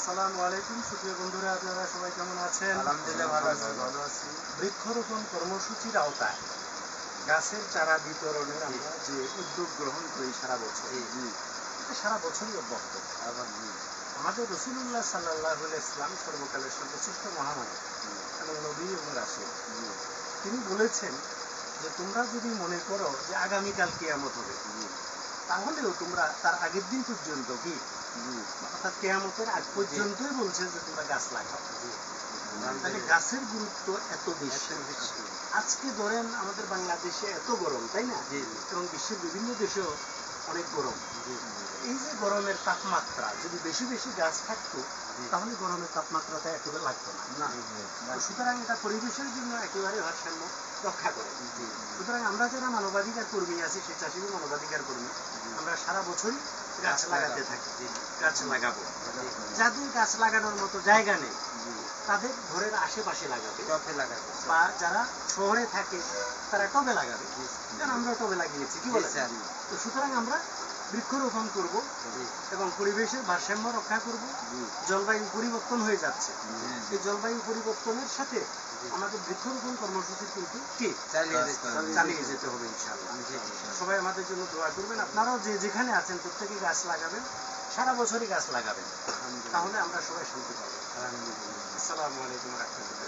আসসালামু আলাইকুম। সুপ্রিয় বন্ধুরা আপনারা সবাই কেমন আছেন? আলহামদুলিল্লাহ ভালো আছি ভালো আছি। বৃক্ষরোপণ কর্মসূচির আওতায় গাছের চারা বিতরণের আমরা যে উদ্যোগ গ্রহণ করি সারা বছর এটা সারা বছরই অব্যাহত। আমাদের রসুল্লাহ সাল্লাহ ইসলাম সর্বকালের সর্বশ্রেষ্ঠ মহামানব এবং নবী এবং রাসূল। তিনি বলেছেন যে তোমরা যদি মনে করো যে আগামীকাল কেয়ামত হবে তাহলেও তোমরা তার আগের দিন পর্যন্ত কি? অর্থাৎ কেয়ামতের আগ পর্যন্তই বলছে যে তোমরা গাছ লাগাও। তাহলে গাছের গুরুত্ব এত বেশি। আজকে ধরেন আমাদের বাংলাদেশে এত গরম তাই না? এবং বিশ্বের বিভিন্ন দেশেও অনেক গরম। গরমের তাপমাত্রা যদি বেশি বেশি গাছ থাকতো তাহলে গরমের তাপমাত্রাটা একেবারে লাগতো না। সুতরাং এটা পরিবেশের জন্য একেবারে ভারসাম্য রক্ষা করে। সুতরাং আমরা যারা মানবাধিকার কর্মী আছি স্বেচ্ছাসেবী মানবাধিকার কর্মী আমরা সারা বছরই গাছ লাগাতে থাকি। গাছ লাগাবো। যাদের গাছ লাগানোর মতো জায়গা নেই তাদের ঘরের আশেপাশে লাগাবে। টপে লাগাতে বা যারা শহরে থাকে তারা টবে লাগাবে। কারণ আমরা টবে লাগিয়েছি কি বলে তো সুতরাং আমরা বৃক্ষরোপণ করব এবং পরিবেশের ভারসাম্য রক্ষা করব। জলবায়ু পরিবর্তন হয়ে যাচ্ছে। হ্যাঁ। এই জলবায়ু পরিবর্তনের সাথে আমাদের বৃক্ষরোপণ কর্মসূচি কিন্তু কি? চালিয়ে যেতে হবে। ইনশাআল্লাহ। সবাই আমাদের জন্য দোয়া করবেন। আপনারাও যে যেখানে আছেন প্রত্যেকে গাছ লাগাবেন। সারা বছরই গাছ লাগাবেন। তাহলে আমরা সবাই শান্তি পাবো। আসসালামু আলাইকুম রহমতুল্লাহ।